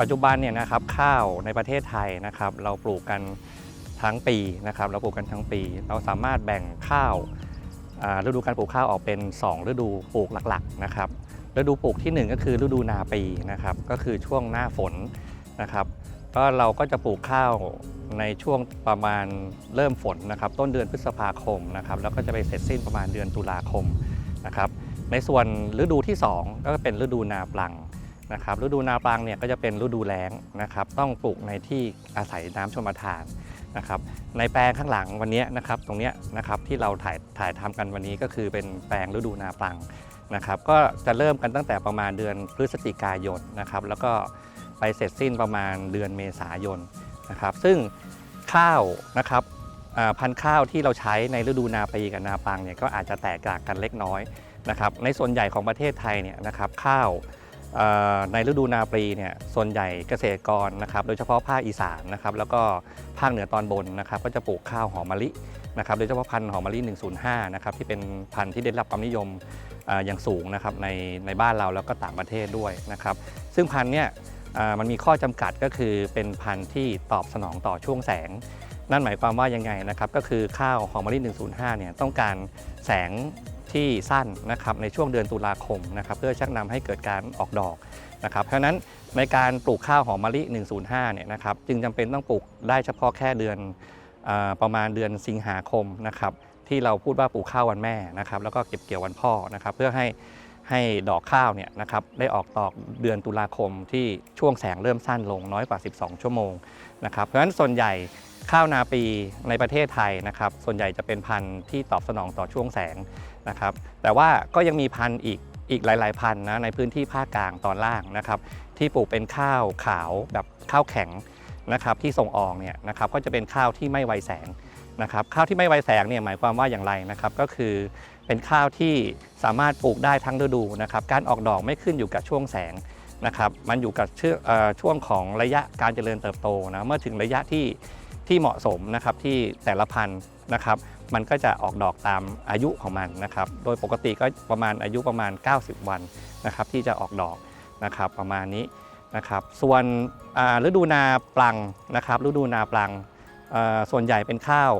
ปัจจุบันเนี่ยนะครับข้าวในประเทศไทยนะครับเราปลูกกันทั้งปีนะครับเราปลูกกันทั้งปี เราสามารถแบ่งข้าวฤดูการปลูกข้าวออกเป็น 2 ฤดูปลูกหลักๆนะครับฤดูปลูกทีหนึ่1 ก็คือฤดูนาปีนะครับก็คือช่วงหน้าฝนนะครับก็เราก็จะปลูกข้าวในช่วงประมาณเริ่มฝนนะครับต้นเดือนพฤษภาคมนะครับแล้วก็จะไปเสร็จสิ้นประมาณเดือนตุลาคมนะครับในส่วนฤดูที่ 2 ก็เป็นฤดูนาปลัง นะครับฤดูนาปังเนี่ยก็จะเป็นฤดูแล้งนะครับ ต้องปลูกในที่อาศัยน้ำชมทานนะครับในแปลงข้างหลังวันนี้นะครับตรงเนี้ยนะครับที่เราถ่ายถ่ายทำกันวันนี้ก็คือเป็นแปลงฤดูนาปังนะครับ ก็จะเริ่มกันตั้งแต่ประมาณเดือนพฤศจิกายนนะครับ แล้วก็ไปเสร็จสิ้นประมาณเดือนเมษายนนะครับ ซึ่งข้าวนะครับพันธุ์ข้าวที่เราใช้ในฤดูนาปีกับนาปังเนี่ยก็อาจจะแตกต่างกันเล็กน้อยนะครับ ในส่วนใหญ่ของประเทศไทยเนี่ยนะครับข้าว ในฤดูนาปลีเนี่ยส่วนใหญ่เกษตรกรนะครับ โดยเฉพาะภาคอีสานนะครับ แล้วก็ภาคเหนือตอนบนนะครับ ก็จะปลูกข้าวหอมมะลินะครับ โดยเฉพาะพันธุ์หอมมะลิ 105 นะครับ ที่เป็นพันธุ์ที่ได้รับความนิยมออย่างสูงนะครับในในบ้านเราแล้วก็ต่างประเทศด้วยนะครับ ซึ่งพันธุ์เนี่ยมันมีข้อจำกัดก็คือเป็นพันธุ์ที่ตอบสนองต่อช่วงแสง นั่นหมายความว่ายังไงนะครับ ก็คือข้าวหอมมะลิ 105 เนี่ยต้องการแสง ที่สั้นนะครับในช่วงเดือนตุลาคมนะครับเพื่อชักนำให้เกิดการออกดอกนะครับเพราะฉะนั้นในการปลูกข้าวหอมมะลิ 105 เนี่ยนะครับจึงจำเป็นต้องปลูกได้เฉพาะแค่เดือนอประมาณเดือนสิงหาคมนะครับที่เราพูดว่าปลูกข้าววันแม่นะครับแล้วก็เก็บเกี่ยววันพ่อนะครับเพื่อให้ให้ดอกข้าวเนี่ยนะครับได้ออกดอกเดือนตุลาคมที่ช่วงแสงเริ่มสั้นลงน้อยกว่า 12 ชั่วโมงนะครับเพราะฉะนั้นส่วนใหญ่ ข้าวนาปีในประเทศไทยนะครับ ส่วนใหญ่จะเป็นพันธุ์ที่ตอบสนองต่อช่วงแสงนะครับ แต่ว่าก็ยังมีพันธุ์อีกอีกหลาย ๆ พันธุ์นะในพื้นที่ภาคกลางตอนล่างนะครับ ที่ปลูกเป็นข้าวขาวแบบข้าวแข็งนะครับที่ส่งออกเนี่ยนะครับก็จะเป็นข้าวที่ไม่ไวแสงนะครับ ข้าวที่ไม่ไวแสงเนี่ยหมายความว่าอย่างไรนะครับก็คือเป็นข้าวที่สามารถปลูกได้ทั้งฤดูนะครับ การออกดอกไม่ขึ้นอยู่กับช่วงแสงนะครับ มันอยู่กับช่วงของระยะการเจริญเติบโตนะเมื่อถึงระยะที่ ที่เหมาะสมนะครับที่แต่ละพันธุ์นะครับ มันก็จะออกดอกตามอายุของมันนะครับ โดยปกติก็ประมาณอายุประมาณ 90 วันนะครับ ที่จะออกดอกนะครับประมาณนี้นะครับ ส่วนฤดูนาปลังนะครับ ฤดูนาปลังส่วนใหญ่เป็นข้าว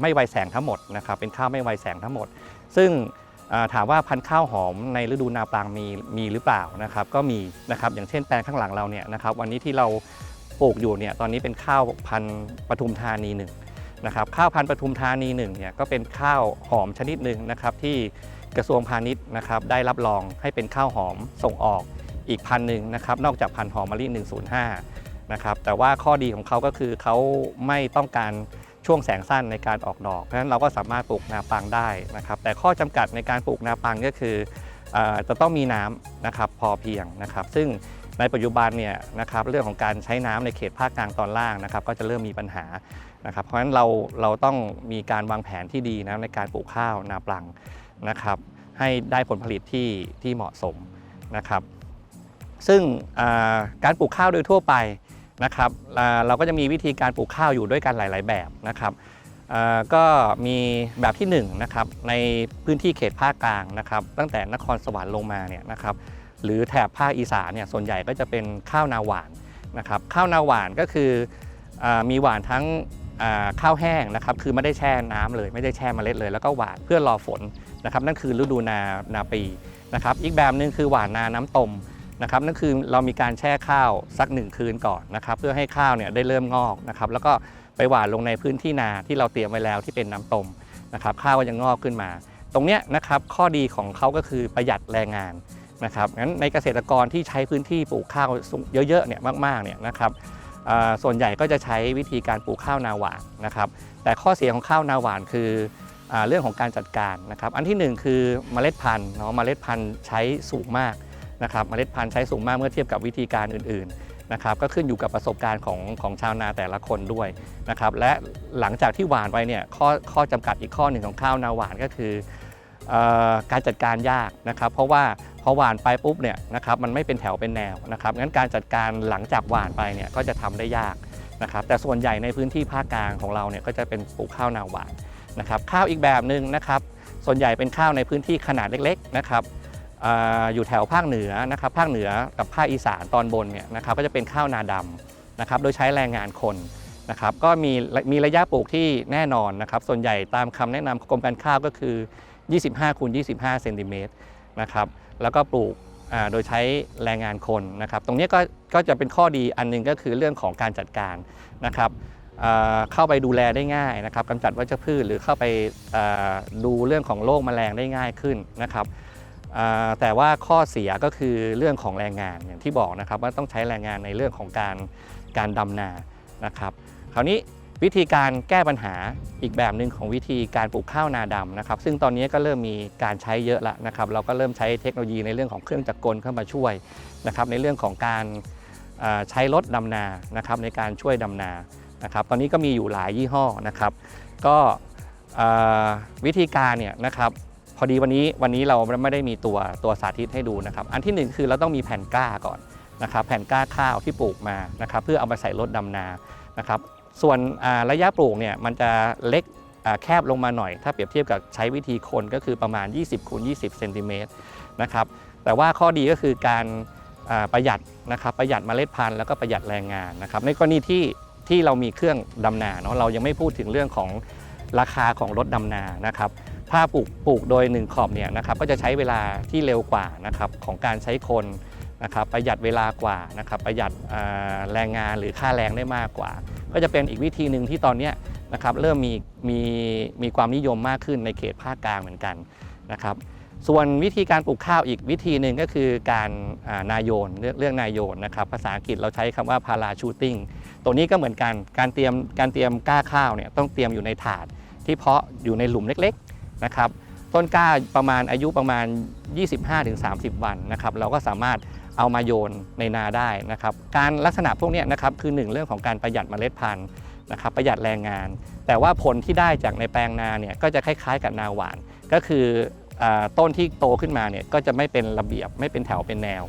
ไม่ไวแสงทั้งหมดนะครับ เป็นข้าวไม่ไวแสงทั้งหมด ซึ่งถามว่าพันธุ์ข้าวหอมในฤดูนาปลังมีมีหรือเปล่านะครับ ก็มีนะครับอย่างเช่นแปลงข้างหลังเราเนี่ยนะครับ วันนี้ที่เรา ปลูกอยู่เนี่ยตอนนี้เป็นข้าวพันธุ์ปทุมธานีหนึ่งนะครับข้าวพันธุ์ปทุมธานีหนึ่งเนี่ยก็เป็นข้าวหอมชนิดหนึ่งนะครับที่กระทรวงพาณิชย์นะครับได้รับรองให้เป็นข้าวหอมส่งออกอีกพันธุ์หนึ่งนะครับนอกจากพันธุ์หอมมะลิ105นะครับแต่ว่าข้อดีของเขาก็คือเขาไม่ต้องการช่วงแสงสั้นในการออกดอก เพราะฉะนั้นเราก็สามารถปลูกนาปังได้นะครับแต่ข้อจำกัดในการปลูกนาปังก็คืออจะต้องมีน้ำนะครับพอเพียงนะครับ ซึ่ง ในปัจจุบันเนี่ยนะครับเรื่องของการใช้น้ำในเขตภาคกลางตอนล่างนะครับก็จะเริ่มมีปัญหานะครับเพราะฉะนั้นเราเราต้องมีการวางแผนที่ดีนะในการปลูกข้าวนาปลังนะครับให้ได้ผลผลิตที่ที่เหมาะสมนะครับ ซึ่งการปลูกข้าวโดยทั่วไปนะครับเราก็จะมีวิธีการปลูกข้าวอยู่ด้วยกันหลาย ๆ แบบนะครับก็มีแบบที่1นะครับในพื้นที่เขตภาคกลางนะครับ ตั้งแต่นครสวรรค์ลงมาเนี่ยนะครับ หรือแถบภาคอีสานเนี่ยส่วนใหญ่ก็จะเป็นข้าวนาหวานนะครับข้าวนาหวานก็คืออมีหวานทั้งข้าวแห้งนะครับคือไม่ได้แช่น้ำเลยไม่ได้แช่เมล็ดเลย แล้วก็หวานเพื่อรอฝนนะครับนั่นคือฤดูนานาปีนะครับอีกแบบหนึ่งคือหวานนาน้ำตมนะครับนั่นคือเรามีการแช่ข้าวสักหนึ่งคืนก่อนนะครับเพื่อให้ข้าวเนี่ยได้เริ่มงอกนะครับแล้วก็ไปหวานลงในพื้นที่นาที่เราเตรียมไว้แล้วที่เป็นน้ำตมนะครับข้าวก็จะงอกขึ้นมา ตรงเนี้ยนะครับข้อดีของเขาก็คือประหยัดแรงงาน นะครับงั้นในเกษตรกรที่ใช้พื้นที่ปลูกข้าวเยอะๆเนี่ยมากๆเนี่ยนะครับส่วนใหญ่ก็จะใช้วิธีการปลูกข้าวนาหวานนะครับ แต่ข้อเสียของข้าวนาหวานคืออเรื่องของการจัดการนะครับ อันที่หนึ่งคือเมล็ดพันธุ์เนาะเมล็ดพันธุ์ใช้สูงมากนะครับ เมล็ดพันธุ์ใช้สูงมากเมื่อเทียบกับวิธีการอื่นๆนะครับ ก็ขึ้นอยู่กับประสบการณ์ของของชาวนาแต่ละคนด้วยนะครับ และหลังจากที่หวานไปเนี่ยข้อข้อจำกัดอีกข้อหนึ่งของข้าวนาหวานก็คือ การจัดการยากนะครับ เพราะว่าพอหวานไปปุ๊บเนี่ยนะครับมันไม่เป็นแถวเป็นแนวนะครับงั้นการจัดการหลังจากหวานไปเนี่ยก็จะทำได้ยากนะครับแต่ส่วนใหญ่ในพื้นที่ภาคกลางของเราเนี่ยก็จะเป็นปลูกข้าวนาหวานนะครับข้าวอีกแบบหนึ่งนะครับ ส่วนใหญ่เป็นข้าวในพื้นที่ขนาดเล็กๆนะครับออยู่แถวภาคเหนือนะครับภาคเหนือกับภาคอีสานตอนบนเนี่ยนะครับก็จะเป็นข้าวนาดำนะครับโดยใช้แรงงานคนนะครับก็มีมีระยะปลูกที่แน่นอนนะครับส่วนใหญ่ตามคำแนะนำของกรมการข้าวก็คือ 25คูณ25เซนติเมตรนะครับแล้วก็ปลูกโดยใช้แรงงานคนนะครับ ตรงนี้ก็ก็จะเป็นข้อดีอันหนึงก็คือเรื่องของการจัดการนะครับเข้าไปดูแลได้ง่ายนะครับกำจัดวัชพืชหรือเข้าไปดูเรื่องของโรคแมลงได้ง่ายขึ้นนะครับแต่ว่าข้อเสียก็คือเรื่องของแรงงานอย่างที่บอกนะครับว่าต้องใช้แรงงานในเรื่องของการการดำนานะครับ คราวนี้ วิธีการแก้ปัญหาอีกแบบหนึ่งของวิธีการปลูกข้าวนาดำนะครับซึ่งตอนนี้ก็เริ่มมีการใช้เยอะแล้วนะครับเราก็เริ่มใช้เทคโนโลยีในเรื่องของเครื่องจักรกลเข้ามาช่วยนะครับในเรื่องของการใช้รถดำนานะครับในการช่วยดำนานะครับตอนนี้ก็มีอยู่หลายยี่ห้อนะครับ ก็วิธีการเนี่ยนะครับพอดีวันนี้วันนี้เราไม่ได้มีตัวตัวสาธิตให้ดูนะครับ อันที่หนึ่งคือเราต้องมีแผ่นกล้าก่อนนะครับแผ่นกล้าข้าวที่ปลูกมานะครับเพื่อเอามาใส่รถดำนานะครับ ส่วนระยะปลูกเนี่ยมันจะเล็กแคบลงมาหน่อย ถ้าเปรียบเทียบกับใช้วิธีคนก็คือประมาณ 20คูณ20เซนติเมตรนะครับแต่ว่าข้อดีก็คือการประหยัดนะครับประหยัดเมล็ดพันธุ์แล้วก็ประหยัดแรงงานนะครับในกรณีที่ที่เรามีเครื่องดำนาเนาะเรายังไม่พูดถึงเรื่องของราคาของรถดำนานะครับถ้าปลูกปลูกโดย 1 ขอบเนี่ยนะครับก็จะใช้เวลาที่เร็วกว่านะครับของการใช้คนนะครับประหยัดเวลากว่านะครับประหยัดแรงงานหรือค่าแรงได้มากกว่า ก็จะเป็นอีกวิธีหนึ่งที่ตอนนี้นะครับเริ่มมีมีมีความนิยมมากขึ้นในเขตภาคกลางเหมือนกันนะครับส่วนวิธีการปลูกข้าวอีกวิธีหนึ่งก็คือการอ่านาโยนเรื่องนายโยนนะครับภาษาอังกฤษเราใช้คำว่าพาราชูติ้งตัวนี้ก็เหมือนกันการเตรียมการเตรียมก้าข้าวเนี่ยต้องเตรียมอยู่ในถาด ที่เพาะอยู่ในหลุมเล็กๆนะครับต้นกล้าประมาณอายุประมาณ 25-30 วันนะครับเราก็สามารถ เอามาโยนในนาได้นะครับ การลักษณะพวกนี้นะครับคือหนึ่งเรื่องของการประหยัดเมล็ดพันธุ์นะครับประหยัดแรงงาน แต่ว่าผลที่ได้จากในแปลงนาเนี่ยก็จะคล้ายๆ กับนาหวาน ก็คืออต้นที่โตขึ้นมาเนี่ยก็จะไม่เป็นระเบียบไม่เป็นแถวเป็นแนว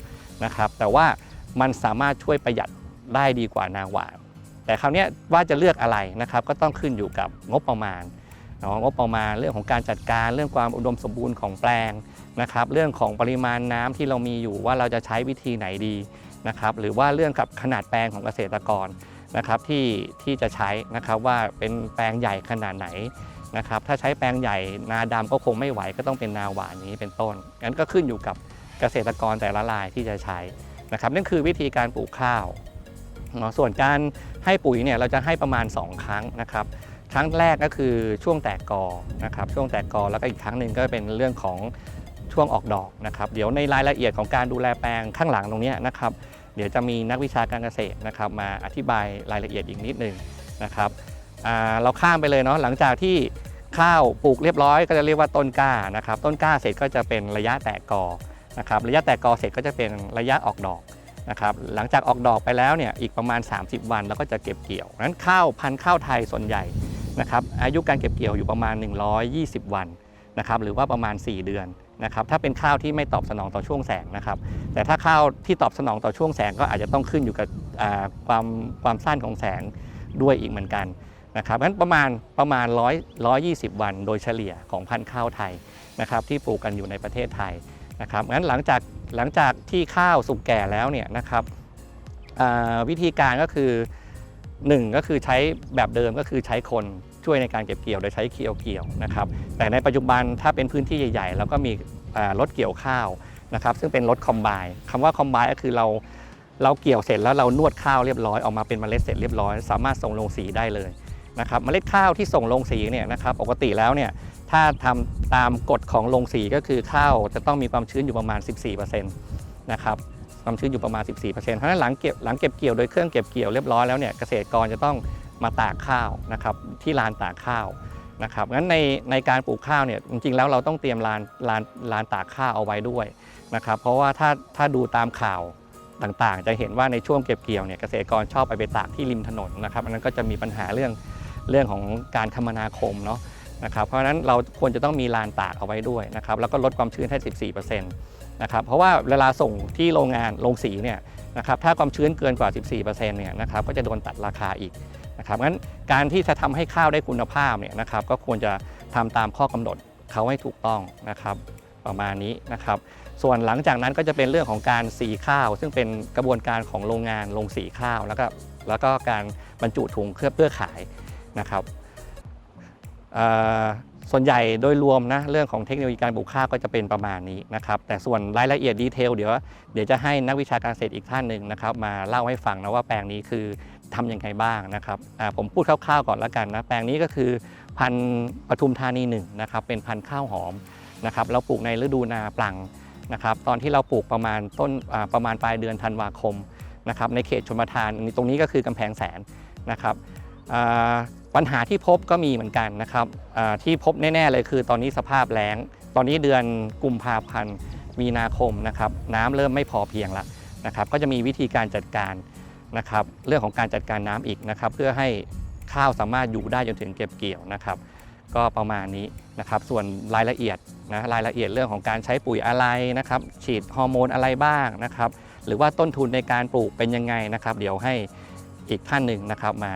นะครับแต่ว่ามันสามารถช่วยประหยัดได้ดีกว่านาหวาน แต่คราวนี้ว่าจะเลือกอะไรนะครับก็ต้องขึ้นอยู่กับงบประมาณเนาะงบประมาณเรื่องของการจัดการเรื่องความอุดมสมบูรณ์ของแปลง นะครับเรื่องของปริมาณน้ำที่เรามีอยู่ว่าเราจะใช้วิธีไหนดีนะครับหรือว่าเรื่องกับขนาดแปลงของเกษตรกรนะครับที่ที่จะใช้นะครับว่าเป็นแปลงใหญ่ขนาดไหนนะครับถ้าใช้แปลงใหญ่นาดำก็คงไม่ไหวก็ต้องเป็นนาหวานนี้เป็นต้นงั้นก็ขึ้นอยู่กับเกษตรกรแต่ละรายที่จะใช้นะครับนั่นคือวิธีการปลูกข้าวเนาะส่วนการให้ปุ๋ยเนี่ยเราจะให้ประมาณ 2 ครั้งนะครับ ครั้งแรกก็คือช่วงแตกกอนะครับช่วงแตกกอแล้วก็อีกครั้งหนึ่งก็เป็นเรื่องของ ช่วงออกดอกนะครับเดี๋ยวในรายละเอียดของการดูแลแปลงข้างหลังตรงนี้นะครับเดี๋ยวจะมีนักวิชาการเกษตรนะครับมาอธิบายรายละเอียดอีกนิดนึงนะครับเราข้ามไปเลยเนาะหลังจากที่ข้าวปลูกเรียบร้อยก็จะเรียกว่าต้นกล้านะครับต้นกล้าเสร็จก็จะเป็นระยะแตกกอนะครับระยะแตกกอเสร็จก็จะเป็นระยะออกดอกนะครับหลังจากออกดอกไปแล้วเนี่ยอีกประมาณ 30 วันเราก็จะเก็บเกี่ยวนั้นข้าวพันธุ์ข้าวไทยส่วนใหญ่นะครับอายุการเก็บเกี่ยวอยู่ประมาณ 120 วันนะครับหรือว่าประมาณ 4 เดือน นะครับถ้าเป็นข้าวที่ไม่ตอบสนองต่อช่วงแสงนะครับ แต่ถ้าข้าวที่ตอบสนองต่อช่วงแสงก็อาจจะต้องขึ้นอยู่กับความความสั้นของแสงด้วยอีกเหมือนกันนะครับงั้นประมาณประมาณ100 120 วันโดยเฉลี่ยของพันธุ์ข้าวไทยนะครับที่ปลูกกันอยู่ในประเทศไทยนะครับงั้นหลังจากหลังจากที่ข้าวสุกแก่แล้วเนี่ยนะครับวิธีการก็คือหนึ่งก็คือใช้แบบเดิมก็คือใช้คน ช่วยในการเก็บเกี่ยวโดยใช้เคียวเกี่ยวนะครับ แต่ในปัจจุบันถ้าเป็นพื้นที่ใหญ่ๆแล้วก็มีรถเกี่ยวข้าวนะครับ ซึ่งเป็นรถคอมไบคำว่าคอมไบก็คือเราเราเกี่ยวเสร็จแล้วเรานวดข้าวเรียบร้อยออกมาเป็นเมล็ดเสร็จเรียบร้อย สามารถส่งลงสีได้เลยนะครับเมล็ดข้าวที่ส่งลงสีเนี่ยนะครับปกติแล้วเนี่ยถ้าทำตามกฎของโรงสีก็คือข้าวจะต้องมีความชื้นอยู่ประมาณ 14%นะครับความชื้นอยู่ประมาณ 14%เพราะฉะนั้นหลังเก็บหลังเก็บเกี่ยวโดยเครื่องเก็บเกี่ยวเรียบร้อยแล้วเนี่ยเกษตรกรจะต้อง มาตากข้าวนะครับที่ลานตากข้าวนะครับงั้นในในการปลูกข้าวเนี่ยจริงๆแล้วเราต้องเตรียมลานลานลานตากข้าวเอาไว้ด้วยนะครับเพราะว่าถ้าถ้าดูตามข่าวต่างๆ จะเห็นว่าในช่วงเก็บเกี่ยวเนี่ยเกษตรกรชอบไปไปตากที่ริมถนนนะครับอันนั้นก็จะมีปัญหาเรื่องเรื่องของการคมนาคมเนาะนะครับเพราะฉะนั้นเราควรจะต้องมีลานตากเอาไว้ด้วยนะครับแล้วก็ลดความชื้นให้ 14%นะครับเพราะว่าเวลาส่งที่โรงงานโรงสีเนี่ยนะครับถ้าความชื้นเกินกว่า 14%เนี่ยนะครับก็จะโดนตัดราคาอีก นะครับงั้นการที่จะทำให้ข้าวได้คุณภาพเนี่ยนะครับก็ควรจะทำตามข้อกำหนดเขาให้ถูกต้องนะครับประมาณนี้นะครับส่วนหลังจากนั้นก็จะเป็นเรื่องของการสีข้าว ซึ่งเป็นกระบวนการของโรงงานลงสีข้าวแล้วก็แล้วก็การบรรจุถุงเพื่อเพื่อขายนะครับส่วนใหญ่โดยรวมนะเรื่องของเทคโนโลยีการปลูกข้าวก็จะเป็นประมาณนี้นะครับแต่ส่วนรายละเอียดดีเทลเดี๋ยวเดี๋ยวจะให้นักวิชาการเกษตรอีกท่านหนึ่งนะครับมาเล่าให้ฟังนะว่าแปลงนี้คือ ทำยังไงบ้างนะครับผมพูดคร่าวๆก่อนแล้วกันนะแปลงนี้ก็คือพันธุ์ปทุมธานีหนึ่งนะครับเป็นพันธุ์ข้าวหอมนะครับเราปลูกในฤดูนาปลังนะครับตอนที่เราปลูกประมาณต้นประมาณปลายเดือนธันวาคมนะครับในเขตชนประทานตรงนี้ก็คือกำแพงแสนนะครับปัญหาที่พบก็มีเหมือนกันนะครับที่พบแน่ๆเลยคือตอนนี้สภาพแล้ง ตอนนี้เดือนกุมภาพันธ์มีนาคมนะครับน้ำเริ่มไม่พอเพียงละนะครับก็จะมีวิธีการจัดการ นะครับเรื่องของการจัดการน้ำอีกนะครับ เพื่อให้ข้าวสามารถอยู่ได้จนถึงเก็บเกี่ยวนะครับ ก็ประมาณนี้นะครับ ส่วนรายละเอียดนะรายละเอียดเรื่องของการใช้ปุ๋ยอะไรนะครับ ฉีดฮอร์โมนอะไรบ้างนะครับ หรือว่าต้นทุนในการปลูกเป็นยังไงนะครับ เดี๋ยวให้อีกท่านหนึ่งนะครับมา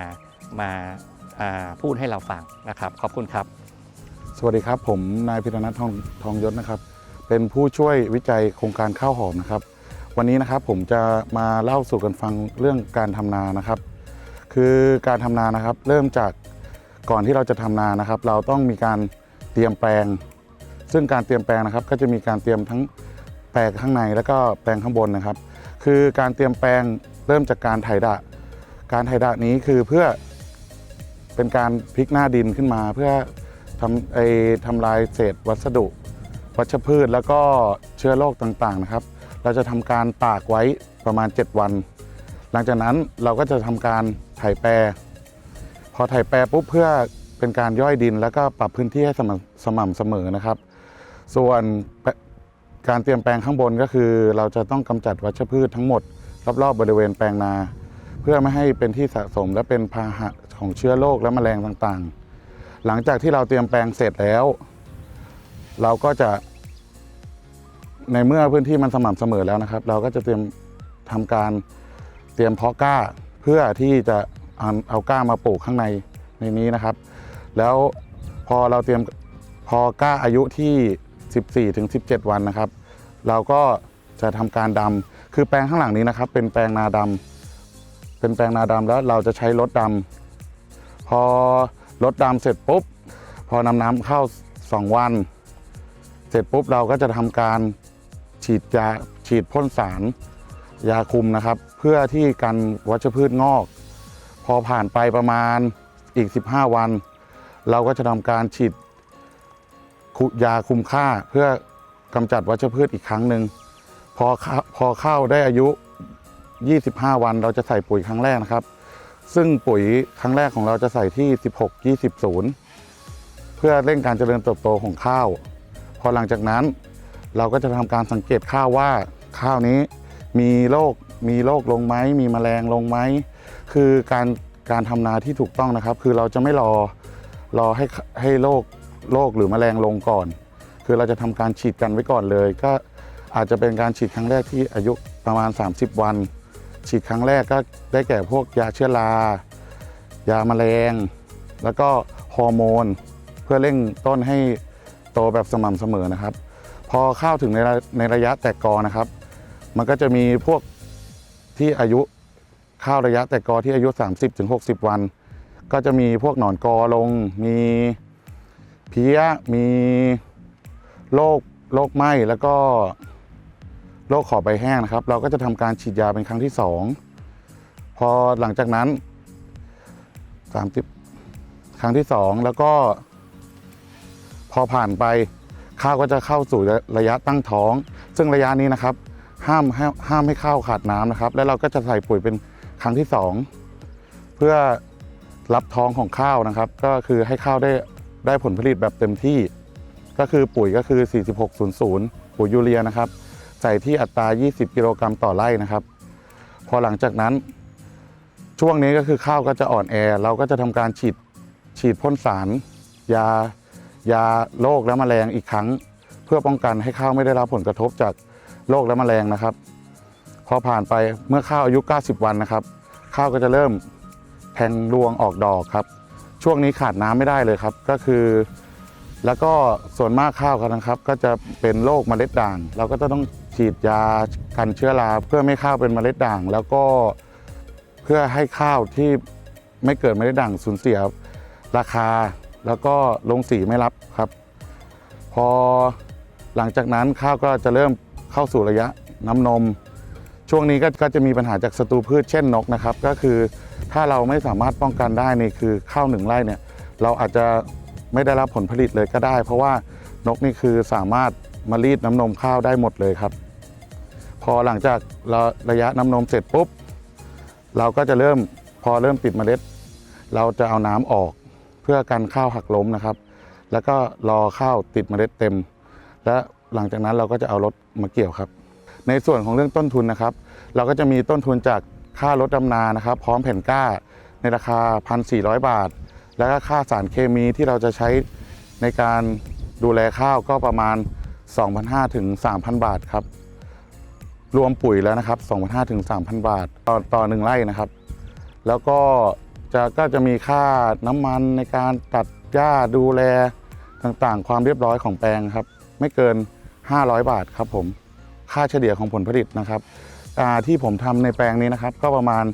มาาพูดให้เราฟังนะครับ ขอบคุณครับ สวัสดีครับ ผมนายพิรนัททองทองยศนะครับ เป็นผู้ช่วยวิจัยโครงการข้าวหอมนะครับ วันนี้นะครับผมจะมาเล่าสู่กันฟังเรื่องการทำนานะครับ คือการทำนานะครับ เริ่มจากก่อนที่เราจะทำนานะครับ เราต้องมีการเตรียมแปลง ซึ่งการเตรียมแปลงนะครับ ก็จะมีการเตรียมทั้งแปลงข้างในแล้วก็แปลงข้างบนนะครับ คือการเตรียมแปลงเริ่มจากการไถดะ การไถดะนี้คือเพื่อเป็นการพลิกหน้าดินขึ้นมาเพื่อทำไอทำลายเศษวัสดุ วัชพืชแล้วก็เชื้อโรคต่างๆนะครับ เราจะทำการตากไว้ประมาณ 7 วัน หลังจากนั้นเราก็จะทำการไถแปร พอไถแปรปุ๊บเพื่อเป็นการย่อยดิน แล้วก็ปรับพื้นที่ให้สม่ำสม่ำเสมอนะครับ ส่วนการเตรียมแปลงข้างบนก็คือ เราจะต้องกำจัดวัชพืชทั้งหมด รอบๆบริเวณแปลงนา เพื่อไม่ให้เป็นที่สะสมและเป็นพาหะของเชื้อโรคและแมลงต่างๆ หลังจากที่เราเตรียมแปลงเสร็จแล้ว เราก็จะ ในเมื่อพื้นที่มันสม่ำเสมอแล้วนะครับ เราก็จะเตรียมทำการเตรียมเพาะกล้าเพื่อที่จะเอาเอากล้ามาปลูกข้างในในนี้นะครับ แล้วพอเราเตรียมพอกล้าอายุที่ 14ถึง17 วันนะครับ เราก็จะทำการดำคือแปลงข้างหลังนี้นะครับ เป็นแปลงนาดำเป็นแปลงนาดำแล้วเราจะใช้รถดำพอรถดำเสร็จปุ๊บ พอนำน้ำเข้า 2 วัน เสร็จปุ๊บเราก็จะทำการ ฉีดยาฉีดพ่นสารยาคุมนะครับ เพื่อที่กันวัชพืชงอก พอผ่านไปประมาณอีก 15 วัน เราก็จะทำการฉีดยาคุมค่าเพื่อกำจัดวัชพืชอีกครั้งหนึ่งพอพอเข้าได้อายุ 25 วันเราจะใส่ปุ๋ยครั้งแรกนะครับ ซึ่งปุ๋ยครั้งแรกของเราจะใส่ที่ 16 20 0 เพื่อเร่งการเจริญเติบโตของข้าว พอหลังจากนั้น เราก็จะทำการสังเกตข้าวว่าข้าวนี้มีโรคมีโรคลงไหมมีแมลงลงไหมคือการการทำนาที่ถูกต้องนะครับ คือเราจะไม่รอรอให้ให้โรคโรคหรือแมลงลงก่อน คือเราจะทำการฉีดกันไว้ก่อนเลย ก็อาจจะเป็นการฉีดครั้งแรกที่อายุประมาณ 30 วัน ฉีดครั้งแรกก็ได้แก่พวกยาเชื้อรายาแมลง แล้วก็ฮอร์โมน เพื่อเร่งต้นให้โตแบบสม่ำเสมอนะครับ พอเข้าถึงในระในระยะแตกกอนะครับ มันก็จะมีพวกที่อายุข้าวระยะแตกกอที่อายุ 30-60 วัน ก็จะมีพวกหนอนกอลง มีเพี้ยมีโรคโรคไหม้แล้วก็โรคขอบใบแห้งนะครับ เราก็จะทำการฉีดยาเป็นครั้งที่สองพอหลังจากนั้น 30 ครั้งที่สองแล้วก็ พอผ่านไป ข้าวก็จะเข้าสู่ระยะตั้งท้อง ซึ่งระยะนี้นะครับห้ามห้ามห้ามให้ข้าวขาดน้ำนะครับ แล้วเราก็จะใส่ปุ๋ยเป็นครั้งที่สองเพื่อรับท้องของข้าวนะครับ ก็คือให้ข้าวได้ได้ผลผลิตแบบเต็มที่ ก็คือปุ๋ยก็คือ 4600 ปุ๋ยยูเรียนะครับ ใส่ที่อัตรา 20 กิโลกรัมต่อไร่นะครับ พอหลังจากนั้น ช่วงนี้ก็คือข้าวก็จะอ่อนแอ เราก็จะทำการฉีดฉีดพ่นสาร ยา ยาโรคและแมลงอีกครั้ง เพื่อป้องกันให้ข้าวไม่ได้รับผลกระทบจากโรคและแมลงนะครับ พอผ่านไปเมื่อข้าวอายุ 90 วันนะครับ ข้าวก็จะเริ่มแทงรวงออกดอกครับ ช่วงนี้ขาดน้ำไม่ได้เลยครับ ก็คือ แล้วก็ส่วนมากข้าวกันนะครับ ก็จะเป็นโรคเมล็ดด่าง เราก็จะต้องฉีดยากันเชื้อราเพื่อไม่ข้าวเป็นเมล็ดด่าง แล้วก็เพื่อให้ข้าวที่ไม่เกิดเมล็ดด่างสูญเสียราคา แล้วก็ลงสีไม่รับครับ พอหลังจากนั้นข้าวก็จะเริ่มเข้าสู่ระยะน้ำนม ช่วงนี้ก็จะมีปัญหาจากศัตรูพืชเช่นนกนะครับ ก็คือถ้าเราไม่สามารถป้องกันได้นี่คือข้าวหนึ่งไร่เนี่ยเราอาจจะไม่ได้รับผลผลิตเลยก็ได้ เพราะว่านกนี่คือสามารถมารีดน้ำนมข้าวได้หมดเลยครับ พอหลังจากรระยะน้ำนมเสร็จปุ๊บ เราก็จะเริ่มพอเริ่มติดเมล็ด เราจะเอาน้ำออก เพื่อกันข้าวหักล้มนะครับ แล้วก็รอข้าวติดเมล็ดเต็ม และหลังจากนั้นเราก็จะเอารถมาเกี่ยวครับ ในส่วนของเรื่องต้นทุนนะครับ เราก็จะมีต้นทุนจากค่ารถดำนานะครับ พร้อมแผ่นก้าในราคา 1,400 บาท แล้วก็ค่าสารเคมีที่เราจะใช้ในการดูแลข้าวก็ประมาณ 2,500ถึง3,000 บาทครับ รวมปุ๋ยแล้วนะครับ 2,500ถึง3,000 บาท ต่อต่อหนึ่งไร่นะครับ แล้วก็ จะก็จะมีค่าน้ำมันในการตัดหญ้าดูแลต่างๆ ความเรียบร้อยของแปลงครับ ไม่เกิน 500 บาทครับผมค่าเฉลี่ยของผลผลิตนะครับอ่ที่ผมทำในแปลงนี้นะครับ ก็ประมาณ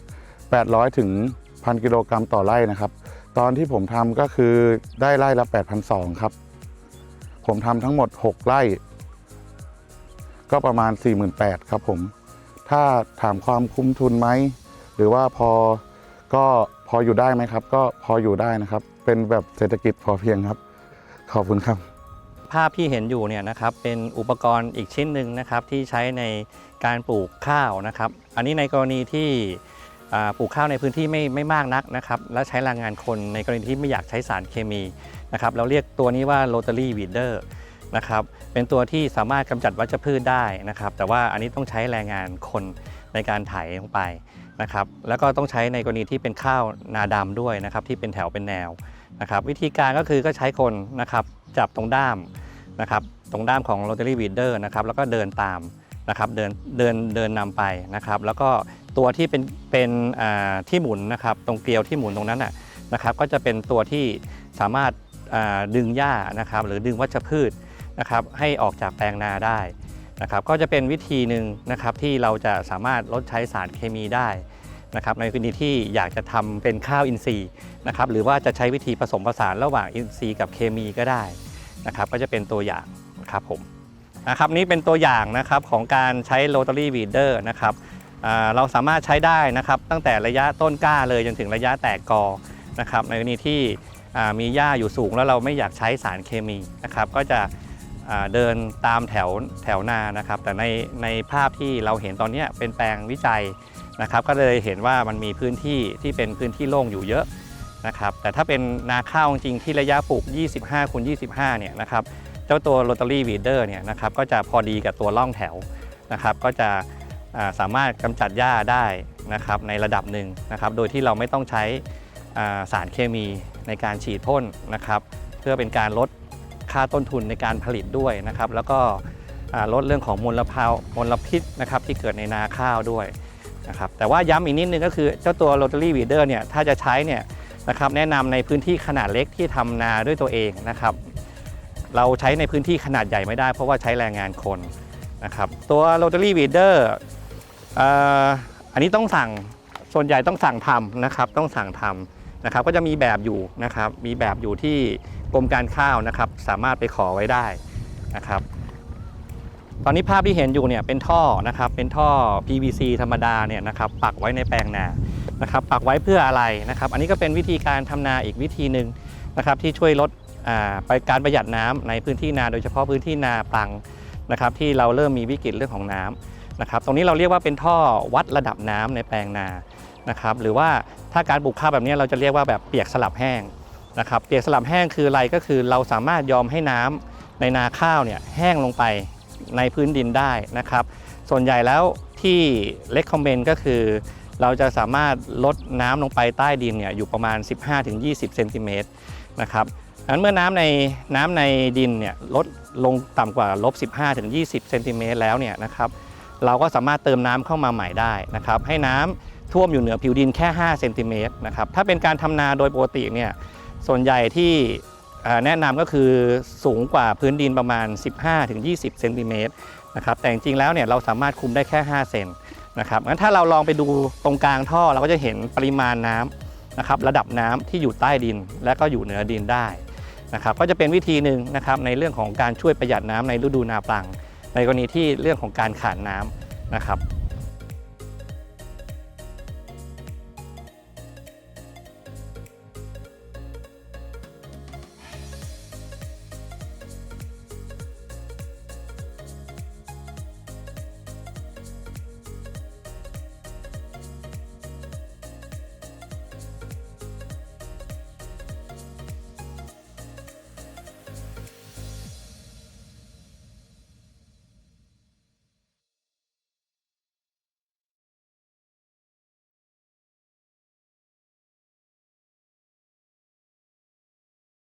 800 ถึง 1,000 กิโลกรัมต่อไร่นะครับ ตอนที่ผมทำก็คือได้ไร่ละ 8,200 ครับ ผมทำทั้งหมด 6 ไร่ ก็ประมาณ 48,000 ครับผม ถ้าถามความคุ้มทุนไหม หรือว่าพอก็ พออยู่ได้ไหมครับ ก็พออยู่ได้นะครับ เป็นแบบเศรษฐกิจพอเพียงครับ ขอบคุณครับภาพที่เห็นอยู่เนี่ยนะครับเป็นอุปกรณ์อีกชิ้นหนึ่งนะครับที่ใช้ในการปลูกข้าวนะครับ อันนี้ในกรณีที่ปลูกข้าวในพื้นที่ไม่ไม่มากนักนะครับและใช้แรงงานคนในกรณีที่ไม่อยากใช้สารเคมีนะครับเราเรียกตัวนี้ว่า rotary weeder นะครับเป็นตัวที่สามารถกำจัดวัชพืชได้นะครับ แต่ว่าอันนี้ต้องใช้แรงงานคนในการไถลงไป นะครับแล้วก็ต้องใช้ในกรณีที่เป็นข้าวนาดำด้วยนะครับที่เป็นแถวเป็นแนวนะครับวิธีการก็คือก็ใช้คนนะครับจับตรงด้ามนะครับตรงด้ามของ rotary weeder นะครับแล้วก็เดินตามนะครับเดินเดินเดินนำไปนะครับแล้วก็ตัวที่เป็นเป็นที่หมุนนะครับตรงเกลียวที่หมุนตรงนั้นน่ะนะครับก็จะเป็นตัวที่สามารถดึงหญ้านะครับหรือดึงวัชพืชนะครับให้ออกจากแปลงนาได้ นะครับก็จะเป็นวิธีหนึ่งนะครับที่เราจะสามารถลดใช้สารเคมีได้นะครับในกรณีที่อยากจะทำเป็นข้าวอินทรีย์นะครับหรือว่าจะใช้วิธีผสมผสานระหว่างอินทรีย์กับเคมีก็ได้นะครับก็จะเป็นตัวอย่างนะครับผมนะครับนี่เป็นตัวอย่างนะครับของการใช้ rotary weeder นะครับเราสามารถใช้ได้นะครับตั้งแต่ระยะต้นกล้าเลยจนถึงระยะแตกกอนะครับในกรณีที่มีหญ้าอยู่สูงแล้วเราไม่อยากใช้สารเคมีนะครับก็จะ เดินตามแถวแถวนานะครับ แต่ในในภาพที่เราเห็นตอนนี้เป็นแปลงวิจัยนะครับ ก็เลยเห็นว่ามันมีพื้นที่ที่เป็นพื้นที่โล่งอยู่เยอะนะครับ แต่ถ้าเป็นนาข้าวจริงที่ระยะปลูก 25คูณ25 เนี่ยนะครับ เจ้าตัว rotary weeder เนี่ยนะครับก็จะพอดีกับตัวร่องแถวนะครับ ก็จะาสามารถกำจัดหญ้าได้นะครับในระดับหนึ่งนะครับ โดยที่เราไม่ต้องใช้าสารเคมีในการฉีดพ่นนะครับ เพื่อเป็นการลด ค่าต้นทุนในการผลิตด้วยนะครับ แล้วก็ลดเรื่องของมลภาวมลพิษนะครับที่เกิดในนาข้าวด้วยนะครับแต่ว่าย้ำอีกนิดนึงก็คือเจ้าตัว rotary weeder เนี่ยถ้าจะใช้เนี่ยนะครับแนะนำในพื้นที่ขนาดเล็กที่ทำนาด้วยตัวเองนะครับ เราใช้ในพื้นที่ขนาดใหญ่ไม่ได้ เพราะว่าใช้แรงงานคนนะครับตัว rotary weeder เอ่ออันนี้ต้องสั่งส่วนใหญ่ต้องสั่งทำนะครับต้องสั่งทำนะครับก็จะมีแบบอยู่นะครับมีแบบอยู่ที่ กรมการข้าวนะครับ สามารถไปขอไว้ได้นะครับ ตอนนี้ภาพที่เห็นอยู่เนี่ยเป็นท่อนะครับเป็นท่อ PVC ธรรมดาเนี่ยนะครับปักไว้ในแปลงนานะครับปักไว้เพื่ออะไรนะครับ อันนี้ก็เป็นวิธีการทำนาอีกวิธีหนึ่งนะครับที่ช่วยลดไปการประหยัดน้ำในพื้นที่นา โดยเฉพาะพื้นที่นาปังนะครับที่เราเริ่มมีวิกฤตเรื่องของน้ำนะครับตรงนี้เราเรียกว่าเป็นท่อวัดระดับน้ำในแปลงนานะครับหรือว่าถ้าการปลูกข้าวแบบนี้เราจะเรียกว่าแบบเปียกสลับแห้ง นะครับเปียกสลับแห้งคืออะไรก็คือเราสามารถยอมให้น้ำในนาข้าวเนี่ยแห้งลงไปในพื้นดินได้นะครับ ส่วนใหญ่แล้วที่เล c คอมเมนต์ก็คือ เราจะสามารถลดน้ำลงไปใต้ดินเนี่ยอยู่ประมาณ 15-20เซนติเมตรนะครับนั้นเมื่อน้ำในน้ำในดินเนี่ยลดลงต่ำกว่าลบ15-20เซนติเมตรแล้วเนี่ยนะครับเราก็สามารถเติมน้ำเข้ามาใหม่ได้นะครับให้น้ำท่วมอยู่เหนือผิวดินแค่5เซนติเมตรนะครับถ้าเป็นการทำนาโดยปกติเนี่ย ส่วนใหญ่ที่แนะนำก็คือสูงกว่าพื้นดินประมาณ 15-20 เซนติเมตรนะครับแต่จริงๆแล้วเนี่ยเราสามารถคุมได้แค่ 5 เซนนะครับงั้นถ้าเราลองไปดูตรงกลางท่อเราก็จะเห็นปริมาณน้ำนะครับระดับน้ำที่อยู่ใต้ดินและก็อยู่เหนือดินได้นะครับก็จะเป็นวิธีหนึ่งนะครับในเรื่องของการช่วยประหยัดน้ำในฤดูนาปลัง ในกรณีที่เรื่องของการขาดน้ำนะครับ